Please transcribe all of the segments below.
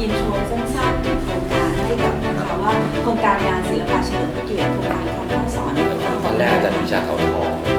อินโทรสั้นๆโครงการให้กับนะคะว่าโครงการงานศิลปะเฉลิมพะเกียรติโครงการคำสอนของเรา ตอนแรกอาจารย์วิชาเขาทอง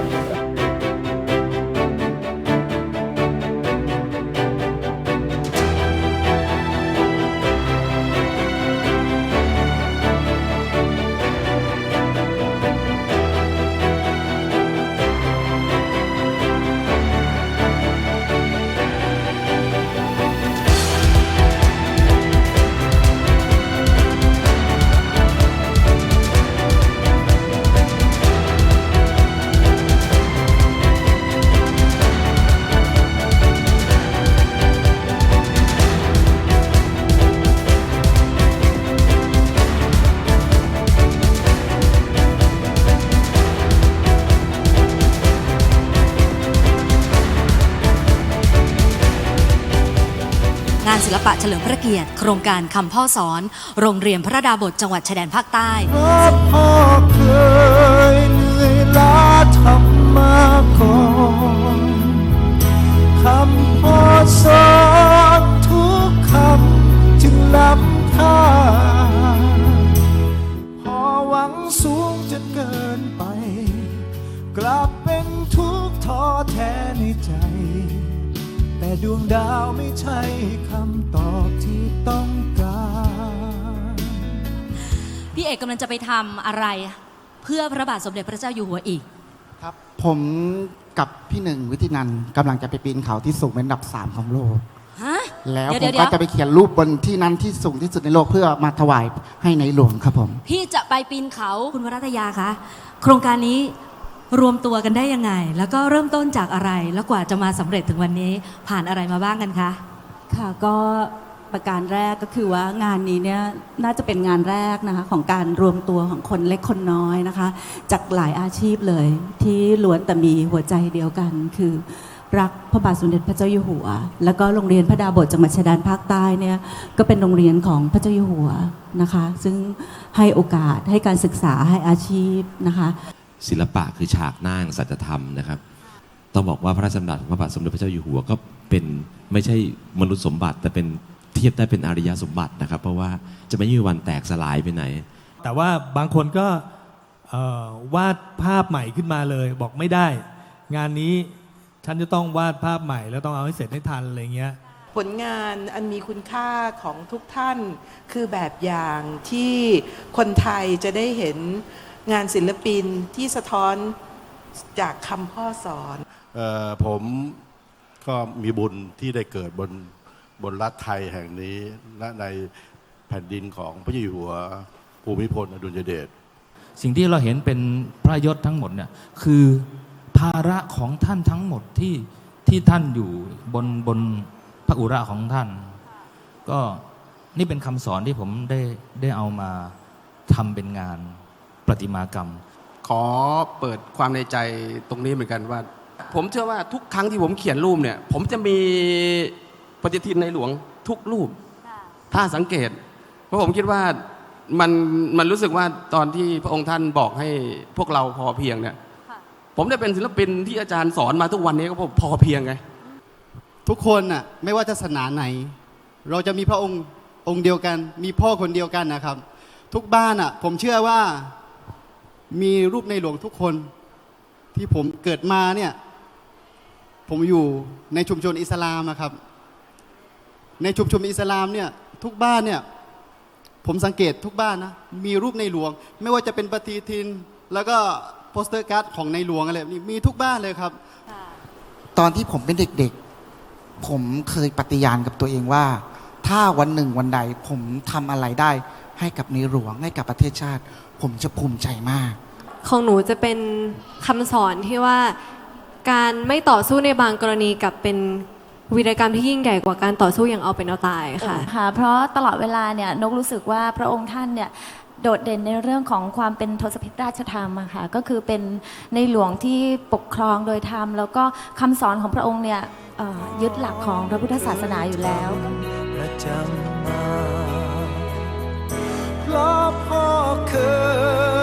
งานศิลปะเฉลิมพระเกียรติ โครงการคำพ่อสอน โรงเรียนพระดาบทจังหวัดชายแดนภาคใต้พ่อเคยเหนื่อยล้าทำาวไม่ใช่คำตอบที่ต้องการ พี่เอกกำลังจะไปทำอะไร เพื่อพระบาทสมเด็จพระเจ้าอยู่หัวอีก ครับ ผมกับพี่หนึ่งวิทินันท์กำลังจะไปปีนเขาที่สูงเป็นอันดับ 3 ของโลก ฮะแล้วเดี๋ยวผมเดี๋ยวก็จะไปเขียนรูปบนที่นั้นที่สูงที่สุดในโลกเพื่อมาถวายให้ในหลวงครับผม พี่จะไปปีนเขาคุณวรัตยาคะ โครงการนี้ รวมตัวกันได้ยังไง แล้วก็เริ่มต้นจากอะไร แล้วกว่าจะมาสำเร็จถึงวันนี้ผ่านอะไรมาบ้างกันคะ ค่ะก็ประการแรกก็คือว่างานนี้เนี่ยน่าจะเป็นงานแรกนะคะของการรวมตัวของคนเล็กคนน้อยนะคะ จากหลายอาชีพเลยที่ล้วนแต่มีหัวใจเดียวกัน คือรักพระบาทสมเด็จพระเจ้าอยู่หัว แล้วก็โรงเรียนพระดาบทจังหวัดชายแดนภาคใต้เนี่ยก็เป็นโรงเรียนของพระเจ้าอยู่หัวนะคะ ซึ่งให้โอกาสให้การศึกษาให้อาชีพนะคะ ศิลปะคือฉากหน้าแห่งสัจธรรมนะครับ ต้องบอกว่าพระราชดำรัสของพระบาทสมเด็จพระเจ้าอยู่หัวก็เป็นไม่ใช่มนุษย์สมบัติ แต่เป็นเทียบได้เป็นอริยสมบัตินะครับ เพราะว่าจะไม่มีวันแตกสลายไปไหน แต่ว่าบางคนก็เอ่อวาดภาพใหม่ขึ้นมาเลย บอกไม่ได้ งานนี้ฉันจะต้องวาดภาพใหม่แล้วต้องเอาให้เสร็จให้ทันอะไรเงี้ย ผลงานอันมีคุณค่าของทุกท่านคือแบบอย่างที่คนไทยจะได้เห็น งานศิลปินที่สะท้อนจากคำพ่อสอน เอ่อผมก็มีบุญที่ได้เกิดบนบนรัฐไทยแห่งนี้และในแผ่นดินของพระเจ้าอยู่หัวภูมิพลอดุลยเดชสิ่งที่เราเห็นเป็นพระยศทั้งหมดเนี่ยคือภาระของท่านทั้งหมดที่ที่ท่านอยู่บนบนพระอุระของท่าน ก็นี่เป็นคำสอนที่ผมได้ได้เอามาทำเป็นงาน ประติมากรรม ขอเปิดความในใจตรงนี้เหมือนกันว่า ผมเชื่อว่าทุกครั้งที่ผมเขียนรูปเนี่ย ผมจะมีปฏิทินในหลวงทุกรูป ถ้าสังเกต เพราะผมคิดว่ามันมันรู้สึกว่าตอนที่พระองค์ท่านบอกให้พวกเราพอเพียงเนี่ยผมได้เป็นศิลปินที่อาจารย์สอนมาทุกวันนี้ก็เพราะพอเพียงไงทุกคนน่ะไม่ว่าจะศาสนาไหน เราจะมีพระองค์องค์เดียวกัน มีพ่อคนเดียวกันนะครับ ทุกบ้านอะ ผมเชื่อว่า มีรูปในหลวงทุกคนที่ผมเกิดมาเนี่ย ผมอยู่ในชุมชนอิสลามนะครับ ในชุมชนอิสลามเนี่ยทุกบ้านเนี่ย ผมสังเกตทุกบ้านนะมีรูปในหลวง ไม่ว่าจะเป็นปฏิทิน แล้วก็โปสเตอร์การ์ดของในหลวงอะไรแบบนี้มีทุกบ้านเลยครับ ตอนที่ผมเป็นเด็กๆ ผมเคยปฏิญาณกับตัวเองว่า ถ้าวันหนึ่งวันใดผมทำอะไรได้ให้กับในหลวงให้กับประเทศชาติ ผมจะภูมิใจมาก ของหนูจะเป็นคำสอนที่ว่าการไม่ต่อสู้ในบางกรณีกับเป็นวีรกรรมที่ยิ่งใหญ่กว่าการต่อสู้อย่างเอาเป็นเอาตายค่ะ ค่ะเพราะตลอดเวลาเนี่ยนกรู้สึกว่าพระองค์ท่านเนี่ยโดดเด่นในเรื่องของความเป็นทศพิธราชธรรมอะค่ะก็คือเป็นในหลวงที่ปกครองโดยธรรม แล้วก็คำสอนของพระองค์เนี่ยเอ่อยึดหลักของพระพุทธศาสนาอยู่แล้ว ประจำมา เพราะพ่อเคย